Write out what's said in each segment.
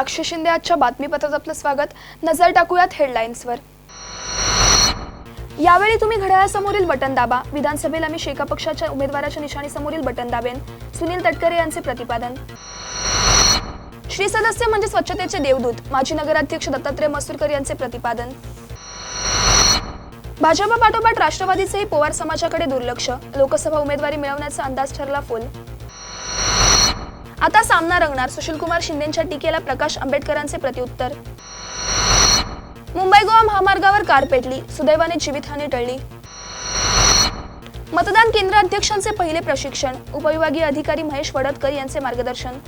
साक्षी शिंदे आजच्या बातमीपत्रात आपलं स्वागत. नजर टाकूयात हेडलाईन्सवर. यावेळी तुम्ही घड्याळासमोरील बटन दाबा. विधानसभेला मी शेका पक्षाच्या उमेदवाराच्या निशाणीसमोरील बटन दाबेन. सुनील तटकरे यांचे प्रतिपादन. श्री सदस्य म्हणजे स्वच्छतेचे देवदूत. माजी नगराध्यक्ष दत्तात्रय मसूरकर यांचे प्रतिपादन. भाजपा पाठोपाठ राष्ट्रवादीचेही पवार समाजाकडे दुर्लक्ष. लोकसभा उमेदवारी मिळवण्याचा अंदाज ठरला फुल. आता सामना रंगणार. सुशीलकुमार शिंदेच्या टीकेला प्रकाश आंबेडकरांचे प्रत्युत्तर. मुंबई गोवा महामार्गावर कार पेटली. सुदैवाने जीवितहानी टळली. मतदान केंद्र अध्यक्षांचे पहिले प्रशिक्षण. उपविभागीय अधिकारी महेश वडतकर यांचे मार्गदर्शन.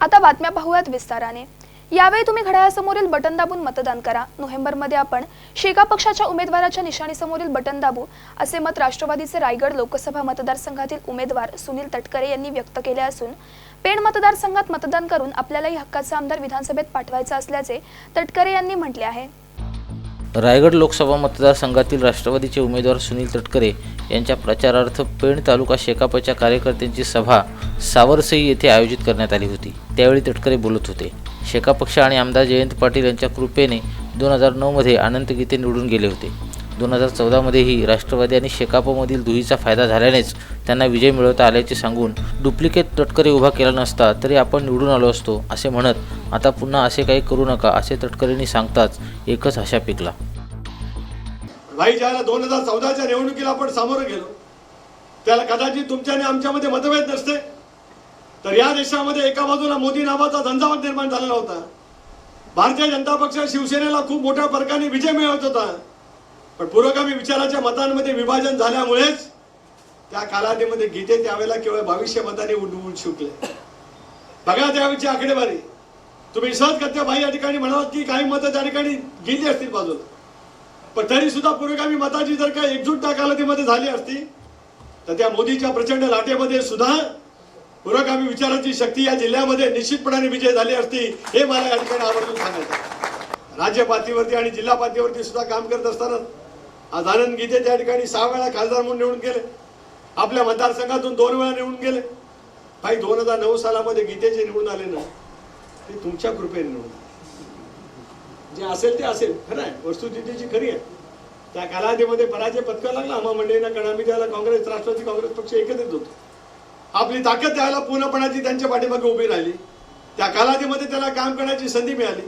आता बातम्या पाहूयात विस्ताराने. यावेळी तुम्ही घड्याळासमोरील बटन दाबून मतदान करा. नोव्हेंबरमध्ये आपण शेका पक्षाच्या उमेदवाराच्या निशाणीसमोरील बटन दाबू असे मत राष्ट्रवादीचे रायगड लोकसभा मतदारसंघातील उमेदवार सुनील तटकरे यांनी व्यक्त केले असून पेण मतदारसंघात मतदान करून आपल्यालाही हक्काचा आमदार विधानसभेत पाठवायचा असल्याचे तटकरे यांनी म्हटले आहे. रायगड लोकसभा मतदारसंघातील राष्ट्रवादीचे उमेदवार सुनील तटकरे यांच्या प्रचारार्थ पेण तालुका शेकापच्या कार्यकर्त्यांची सभा सावरसई येथे आयोजित करण्यात आली होती. त्यावेळी तटकरे बोलत होते. शेका पक्ष आणि आमदार जयंत पाटील यांच्या कृपेने दोन हजार नऊमध्ये अनंत गीते निवडून गेले होते. दोन हजार चौदामध्येही राष्ट्रवादी आणि शेकापमधील दुहीचा फायदा झाल्यानेच त्यांना विजय मिळवता आल्याचे सांगून डुप्लिकेट तटकरे उभा केला नसता तरी आपण निवडून आलो असतो असे म्हणत आता पुन्हा असे काही करू नका असे तटकरेंनी सांगताच एकच आशा पिकला. भाई ज्याला दोन हजार चौदाच्या निवडणुकीला आपण सामोरं गेलो त्याला कदाचित तुमच्या आणि आमच्यामध्ये मतभेद नसते. तर या देशामध्ये एका बाजूला मोदी नावाचा झंझावात निर्माण झालेला होता. भारतीय जनता पक्ष शिवसेनेला खूप मोठ्या फरकाने विजय मिळवत होता. पण पुरोगामी विचाराच्या मतांमध्ये विभाजन झाल्यामुळेच त्या कालावधीमध्ये गीते त्यावेळेला केवळ बावीसशे मतांनी उडवून शिकले बघा त्यावेळीची आकडेवारी. तुम्ही सहज करते बाई या ठिकाणी म्हणालात की काही मतं त्या ठिकाणी गेली असतील बाजूला. पण तरी सुद्धा पुरोगामी मताची जर का एकजूट त्या कालावधीमध्ये झाली असती तर त्या मोदीच्या प्रचंड लाटेमध्ये सुद्धा पुरोगामी विचाराची शक्ती या जिल्ह्यामध्ये निश्चितपणाने विजय झाली असती हे मला या ठिकाणी आवर्जून सांगायचं आहे. राज्य पातळीवरती आणि जिल्हा पातळीवरती सुद्धा काम करत असताना आज आनंद गीते त्या ठिकाणी सहा वेळा खासदार म्हणून निवडून गेले. आपल्या मतदारसंघातून दोन वेळा निवडून गेले. भाई दोन हजार नऊ सालामध्ये गीतेचे निवडून आले ना ते तुमच्या कृपेने निवडून जे असेल ते असेल खरं आहे. वस्तुस्थितीची खरी आहे. त्या कालावधीमध्ये पराजय पत्करावा लागला. आम्हा मंडळींना कारण आम्ही त्याला काँग्रेस राष्ट्रवादी काँग्रेस पक्ष एकत्रित होतो. आपली ताकद द्यायला पूर्णपणाची त्यांच्या पाठीमागे उभी राहिली. त्या कालावधीमध्ये त्याला काम करण्याची संधी मिळाली.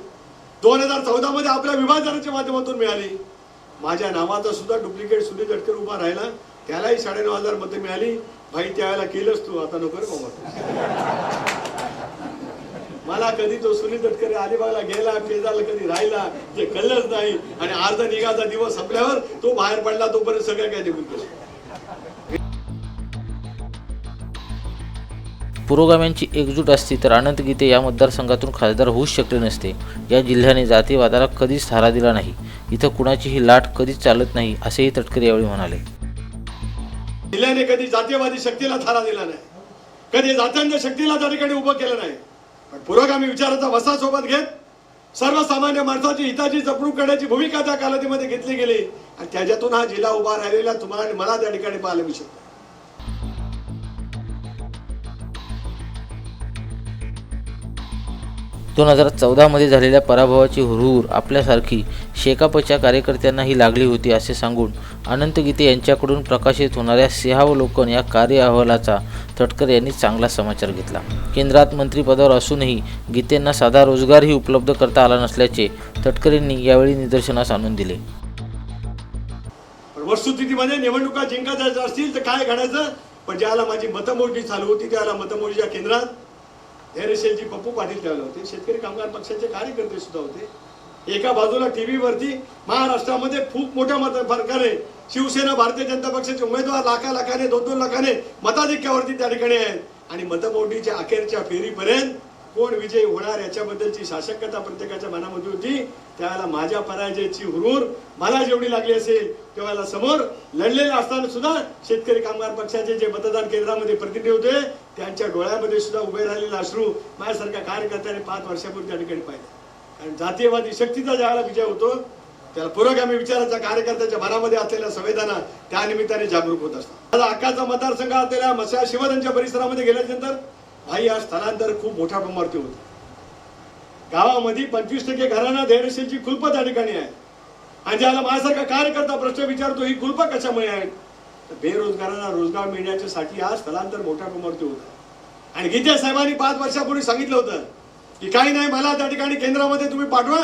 दोन हजार चौदामध्ये आपल्या विभाजनाच्या माध्यमातून मिळाली. माझ्या नावाचा सुद्धा डुप्लिकेट सुनील तटकर उभा राहिला. त्यालाही साडेनऊ हजार मतं मिळाली. भाई त्यावेळेला केलंच तू आता नको मला कधी तो सुनील तटकरे अलिबागला गेला पेजाला कधी राहिला ते कळलंच नाही. आणि अर्ध निघाचा दिवस संपल्यावर तो बाहेर पडला तोपर्यंत सगळं काय निघून गेलं. पुरोगाम्यांची एकजूट असती तर अनंत गीते या मतदारसंघातून खासदार होऊच शकले नसते. या जिल्ह्याने जातीवादाला कधीच थारा दिला नाही. इथं कुणाचीही लाट कधीच चालत नाही असेही तटकरे यावेळी म्हणाले. जिल्ह्याने कधी जातीयवादी शक्तीला थारा दिला नाही. कधी जात्यांच्या शक्तीला त्या ठिकाणी उभं केलं नाही. पण पुरोगामी विचाराचा वसा सोबत घेत सर्वसामान्य माणसाची हिताची जपणूक करण्याची भूमिका त्या कालावधीमध्ये घेतली गेली. आणि त्याच्यातून हा जिल्हा उभा राहिलेला तुम्हाला आणि मला त्या ठिकाणी पाहायला मिळू शकतो. दोन हजार चौदामध्ये झालेल्या पराभवाची हुरहुर आपल्यासारखी शेकापच्या कार्यकर्त्यांनाही लागली होती असे सांगून अनंत गीते यांच्याकडून प्रकाशित होणाऱ्या सिंहावलोकन या कार्य अहवालाचा तटकर यांनी चांगला समाचार घेतला. केंद्रात मंत्रिपदावर असूनही गीतेंना साधा रोजगारही उपलब्ध करता आला नसल्याचे तटकरेंनी यावेळी निदर्शनास आणून दिले. वस्तुस्थितीमध्ये निवडणुका जिंकायच्या असतील तर काय घडायचं? पण ज्याला माझी मतमोजणी चालू होती त्याला मतमोजणीच्या केंद्रात धैर्यशीलजी पप्पू पाटील त्यावेळेला होते शेतकरी कामगार पक्षाचे कार्यकर्ते सुद्धा होते. एका बाजूला टीव्हीवरती महाराष्ट्रामध्ये खूप मोठ्या मत फरकाने शिवसेना भारतीय जनता पक्षाचे उमेदवार लाखा लाखाने दोन दोन लाखाने मताधिक्यावरती त्या ठिकाणी आहेत. आणि मतमोडणीच्या अखेरच्या फेरीपर्यंत कोण विजयी होणार याच्याबद्दलची शासकता प्रत्येकाच्या मनामध्ये होती. त्यावेळेला माझ्या पराजयाची हुरूर मला जेवढी लागली असेल तेव्हा समोर लढलेले असताना सुद्धा शेतकरी कामगार पक्षाचे जे मतदान केंद्रामध्ये प्रतिनिधी होते त्यांच्या डोळ्यामध्ये सुद्धा उभे राहिलेले अश्रू माझ्यासारख्या कार्यकर्त्याने पाच वर्षापूर्वी त्या ठिकाणी पाहिले. कारण जातीयवादी शक्तीचा ज्यावेळेला विजय होतो त्याला पुरोगामी विचाराच्या कार्यकर्त्याच्या मनामध्ये असलेल्या संवेदना त्या निमित्ताने जागरूक होत असतात. आता अक्काचा मतदारसंघ असलेल्या मसा शिवदांच्या परिसरामध्ये गेल्यानंतर भाई आज स्थलांतर खूप मोठ्या प्रमाणावरती होतं. गावामध्ये पंचवीस टक्के घरांना धैर्यशीलची कुलपं त्या ठिकाणी आहे. आणि ज्याला माझ्यासारखा कार्यकर्ता प्रश्न विचारतो ही कुलपं कशामुळे आहेत? तर बेरोजगारांना रोजगार मिळण्याच्यासाठी आज स्थलांतर मोठ्या प्रमाणात होत आहे. आणि गीते साहेबांनी पाच वर्षापूर्वी सांगितलं होतं की काही नाही मला त्या ठिकाणी केंद्रामध्ये तुम्ही पाठवा.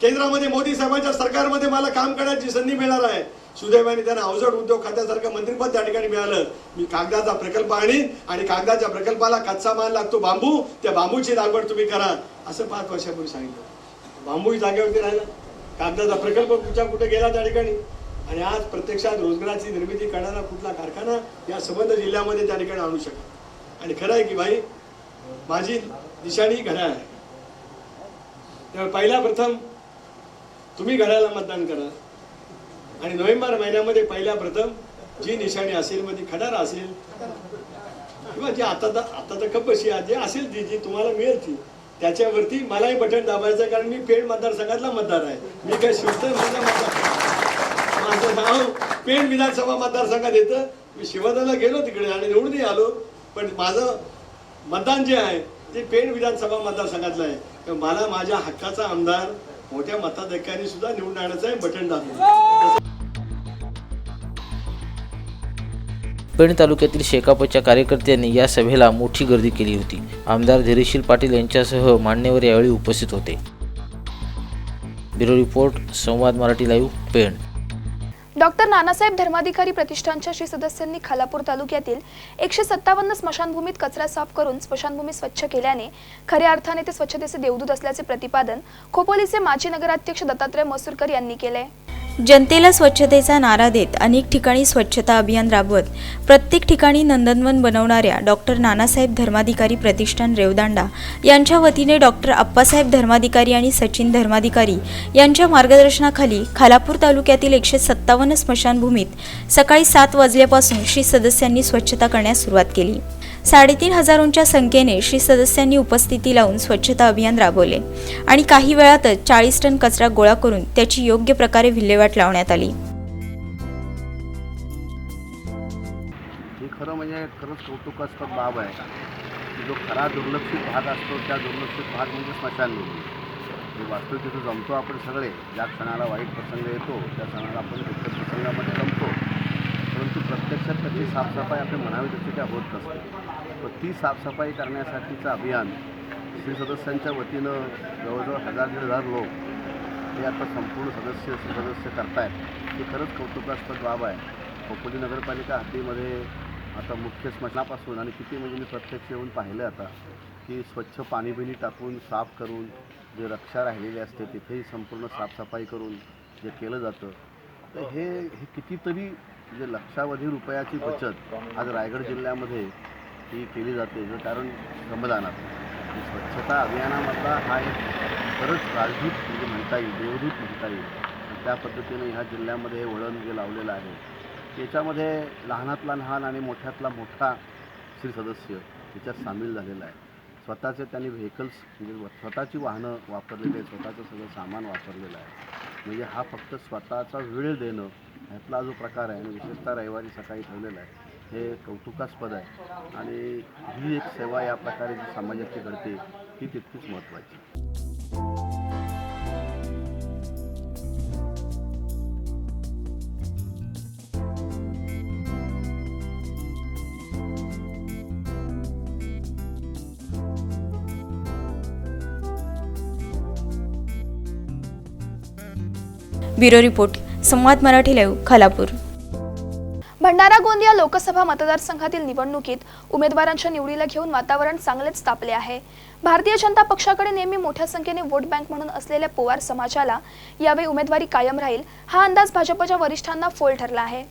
केंद्रामध्ये मोदी साहेबांच्या सरकारमध्ये मला काम करण्याची संधी मिळणार आहे. सुदैवाने त्यांना अवजड उद्योग खात्यासारखं मंत्रीपद त्या ठिकाणी मिळालं. मी कागदाचा प्रकल्प आणीन आणि कागदाच्या प्रकल्पाला कच्चा माल लागतो बांबू त्या बांबूची लागवड तुम्ही करा. असं पाच वर्षापूर्वी सांगितलं बांबूही जागेवरती राहिला. कागदाचा प्रकल्प कुठच्या कुठे गेला त्या ठिकाणी? आणि आज प्रत्यक्षात रोजगाराची निर्मिती करणारा कुठला कारखाना या संबंध जिल्ह्यामध्ये त्या ठिकाणी आणू शकतो आणि खरं आहे की भाई माझी निशाणी घड्याळ आहे. त्यामुळे पहिला प्रथम तुम्ही घड्याला मतदान करा. आणि नोव्हेंबर महिन्यामध्ये पहिल्या प्रथम जी निशाणी असेल मग ती खडार असेल किंवा जी आता तर आता तर कपशी आहे, जे असेल ती जी तुम्हाला मिळेल ती त्याच्यावरती मलाही बटन दाबायचं आहे, कारण मी पेड मतदारसंघातला मतदार आहे. मी काय शिवसेना मतदार माझं नाव पेण विधानसभा मतदारसंघात येतं. मी शिवदाला गेलो तिकडे आणि निवडूनही आलो. पण माझं मतदान जे आहे ते पेण विधानसभा मतदारसंघातलं आहे. तर मला माझ्या हक्काचा आमदार मोठ्या मताधिकारी सुद्धा निवडून आणायचं आहे बटन दाखव पेण तालुक्यातील शेकापच्या कार्यकर्त्यांनी या सभेला मोठी गर्दी केली होती. आमदार धीरेशील पाटील यांच्यासह मान्यवर यावेळी उपस्थित होते. Bureau report Samvad Marathi live Pen. Doctor Nanasaheb Dharmadhikari प्रतिष्ठानच्या श्री सदस्यांनी खालापूर तालुक्यातील एकशे सत्तावन्न स्मशानभूमीत कचरा साफ करून स्मशानभूमी स्वच्छ केल्याने खऱ्या अर्थाने ते स्वच्छतेचे देवदूत असल्याचे प्रतिपादन खोपोलीचे माजी नगराध्यक्ष दत्तात्रय मसूरकर यांनी केले जनतेला स्वच्छतेचा नारा देत अनेक ठिकाणी स्वच्छता अभियान राबवत प्रत्येक ठिकाणी नंदनवन बनवणाऱ्या डॉक्टर नानासाहेब धर्माधिकारी प्रतिष्ठान रेवदांडा यांच्या वतीने डॉक्टर अप्पासाहेब धर्माधिकारी आणि सचिन धर्माधिकारी यांच्या मार्गदर्शनाखाली खालापूर तालुक्यातील एकशे सत्तावन्न स्मशानभूमीत सकाळी सात वाजल्यापासून श्री सदस्यांनी स्वच्छता करण्यास सुरुवात केली. साडेतीन हजारोंच्या संख्येने श्री सदस्यांनी उपस्थिती लावून स्वच्छता अभियान राबवले. आणि काही वेळातच चाळीस टन कचरा गोळा करून त्याची योग्य प्रकारे विल्हेवाट लावण्यात आली. खरं म्हणजे खरंच कौतुकास्पद बाब आहे. की जो खरा दुर्लक्षित भाग असतो त्या दुर्लक्षित भाग म्हणजे स्मशानभूमी वास्तविक तिथं जमतो आपण सगळे. ज्या क्षणाला वाईट प्रसंग येतो त्या क्षणाला आपण जी साफसफाई आपण म्हणावी तशी त्या होत नसते. पण ती साफसफाई करण्यासाठीचं अभियान श्री सदस्यांच्या वतीनं जवळजवळ हजार दीड हजार लोक हे आता संपूर्ण सदस्य सदस्य करतायत. ही खरंच कौतुकास्पद बाब आहे. खोपोली नगरपालिका हद्दीमध्ये आता मुख्य स्मशनापासून आणि किती म्हणजे मी प्रत्यक्ष येऊन पाहिलं आता की स्वच्छ पाणी बिणी टाकून साफ करून जे रक्षा राहिलेली असते तिथेही संपूर्ण साफसफाई करून जे केलं जातं. तर हे हे कितीतरी म्हणजे लक्षावधी रुपयाची बचत आज रायगड जिल्ह्यामध्ये ही केली जाते जे कारण श्रमदानात. स्वच्छता अभियानामधला हा एक खरंच राजदूत म्हणजे म्हणता येईल देवदूत म्हणता येईल. त्या पद्धतीने ह्या जिल्ह्यामध्ये हे वळण जे लावलेलं आहे याच्यामध्ये लहानातला लहान आणि मोठ्यातला मोठा श्री सदस्य त्याच्यात सामील झालेला आहे. स्वतःचे त्यांनी व्हेकल्स म्हणजे स्वतःची वाहनं वापरलेली आहेत स्वतःचं सगळं सामान वापरलेलं आहे. म्हणजे हा फक्त स्वतःचा वेळ देणं ह्यातला जो प्रकार आहे आणि विशेषतः रविवारी सकाळी ठेवलेला आहे हे कौतुकास्पद आहे. आणि ही एक सेवा या प्रकारे जी समाजाची घडते ही तितकीच महत्त्वाची. Bureau report. Samvad Marathi live Khalapur. Bhandara Gondia Lok Sabha मतदारसंघातील निवडणुकीत उमेदवारांच्या निवडीला घेऊन वातावरण चांगलेच तापले आहे. भारतीय जनता पक्षाकडे नेहमी मोठ्या संख्येने वोट बँक म्हणून असलेल्या पवार समाजाला यावेळी उमेदवारी कायम राहील हा अंदाज भाजपच्या वरिष्ठांना फोल ठरला आहे.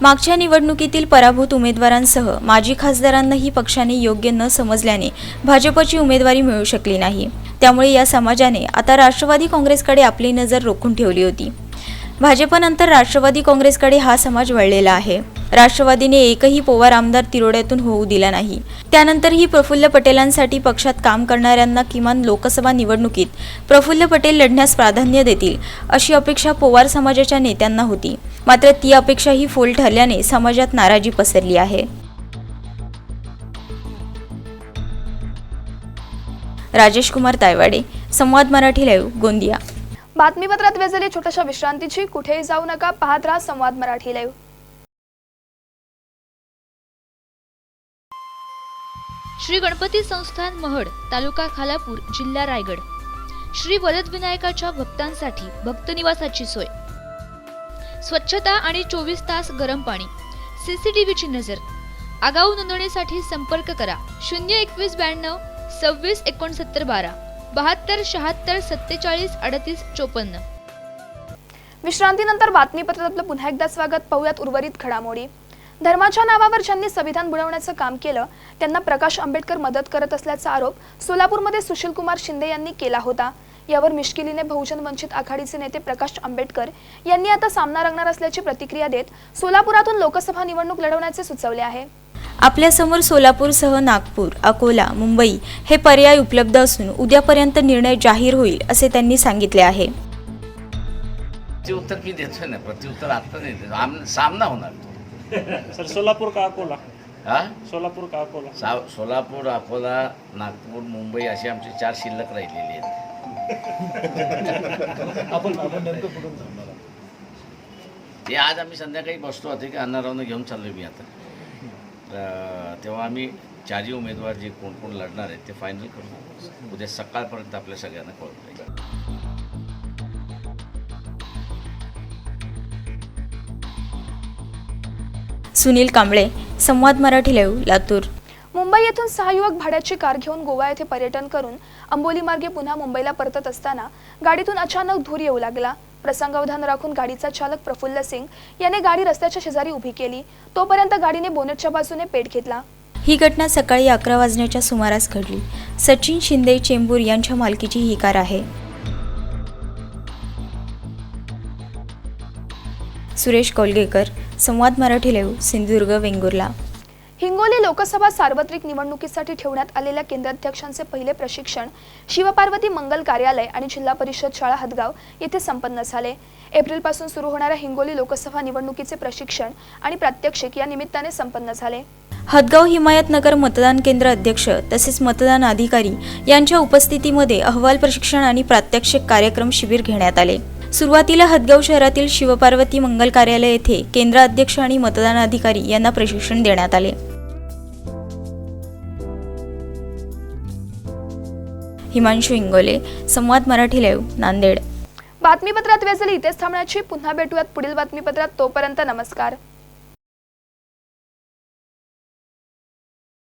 मागच्या निवडणुकीतील पराभूत उमेदवारांसह माजी खासदारांनाही पक्षाने योग्य न समजल्याने भाजपची उमेदवारी मिळू शकली नाही. त्यामुळे या समाजाने आता राष्ट्रवादी काँग्रेसकडे आपली नजर रोखून ठेवली होती. भाजपनंतर राष्ट्रवादी काँग्रेसकडे हा समाज वळलेला आहे. राष्ट्रवादीने एकही पोवार आमदार तिरोड्यातून होऊ दिला नाही. त्यानंतरही प्रफुल्ल पटेलांसाठी पक्षात काम करणाऱ्यांना किमान लोकसभा निवडणुकीत प्रफुल्ल पटेल लढण्यास प्राधान्य देतील अशी अपेक्षा पोवार समाजाच्या नेत्यांना होती. मात्र ती अपेक्षाही फोल ठरल्याने समाजात नाराजी पसरली आहे. राजेश कुमार तायवाडे संवाद मराठी लाईव्ह गोंदिया. बातमीपत्रात वेजली छोट्याशा विश्रांतीची कुठेही जाऊ नका. पाहत राहा संवाद मराठी लाईव्ह श्री गणपती संस्थान महड तालुका खालापूर जिल्हा रायगड. श्री वरदविनायकाच्या भक्तांसाठी भक्तनिवासाची सोय. स्वच्छता आणि चोवीस तास गरम पाणी. सीसीटीव्हीची नजर. आगाऊ नोंदणीसाठी संपर्क करा. शून्य एकवीस ब्याण्णव सव्वीस एकोणसत्तर बारा. बहात्तर शहात्तर सत्तेचाळीस अडतीस चोपन्न. विश्रांतीनंतर बातमीपत्रात आपलं पुन्हा एकदा स्वागत. पाहूयात उर्वरित घडामोडी. धर्माच्या नावावर ज्यांनी संविधान बुडवण्याचं काम केलं त्यांना प्रकाश आंबेडकर मदत करत असल्याचा आरोप सोलापूरमध्ये सुशीलकुमार शिंदे यांनी केला होता. यावर मिश्किलीने बहुजन वंचित आघाडीचे नेते प्रकाश आंबेडकर यांनी आता सामना रंगणार असल्याची प्रतिक्रिया देत सोलापुरातून लोकसभा निवडणूक लढवण्याचे सुचवले आहे. आपल्यासमोर सोलापूरसह नागपूर अकोला मुंबई हे पर्याय उपलब्ध असून उद्यापर्यंत निर्णय जाहीर होईल असे त्यांनी सांगितले आहे. प्रत्युत्तर मी देतोय ना प्रत्युत्तर आत्ता नाही देतो. सामना होणार तो. सर सोलापूर का अकोला? हा? सोलापूर का अकोला? सा सोलापूर अकोला नागपूर मुंबई असे आमचे चार शिल्लक राहिलेले आहेत. ते आज आम्ही संध्याकाळी बसतो होते की अण्णारावनं घेऊन चाललो मी आता. तेव्हा आम्ही चारही उमेदवार जे कोण कोण लढणार आहेत ते फायनल करू. उद्या सकाळपर्यंत आपल्या सगळ्यांना जाईल सुनील कांबळे संवाद मराठी लाईव्ह लातूर. मुंबई येथून सहा युवक भाड्याची कार घेऊन गोवा येथे पर्यटन करून अंबोली मार्गे पुन्हा मुंबईला परतत असताना गाडीतून अचानक धूर येऊ लागला. प्रसंगावधान राखून गाडीचा चालक प्रफुल्ल सिंग याने गाडी रस्त्याच्या शेजारी उभी केली. तोपर्यंत गाडीने बोनेटच्या बाजूने पेट घेतला. ही घटना सकाळी अकरा वाजण्याच्या सुमारास घडली. सचिन शिंदे चेंबूर यांच्या मालकीची ही कार आहे. सुरेश कोलगेकर संवाद मराठी लाईव्ह सिंधुदुर्ग वेंगुर्ला. हिंगोली लोकसभा सार्वत्रिक निवडणुकीसाठी ठेवण्यात आलेल्या केंद्राध्यक्षांचे पहिले प्रशिक्षण शिवपार्वती मंगल कार्यालय आणि जिल्हा परिषद शाळा हदगाव येथे संपन्न झाले. एप्रिलपासून सुरू होणाऱ्या हिंगोली लोकसभा निवडणुकीचे प्रशिक्षण आणि प्रात्यक्षिक या निमित्ताने संपन्न झाले. हदगाव हिमायतनगर मतदान केंद्र अध्यक्ष तसेच मतदान अधिकारी यांच्या उपस्थितीमध्ये अहवाल प्रशिक्षण आणि प्रात्यक्षिक कार्यक्रम शिबिर घेण्यात आले. सुरुवातीला हदगाव शहरातील शिवपार्वती मंगल कार्यालय येथे केंद्र अध्यक्ष आणि मतदान अधिकारी यांना प्रशिक्षण देण्यात आले. हिमांशू इंगोले संवाद मराठी लाईव्ह नांदेड. बातमीपत्रात वेचली इथेच थांबण्याची. पुन्हा भेटूयात पुढील बातमीपत्रात. तोपर्यंत नमस्कार.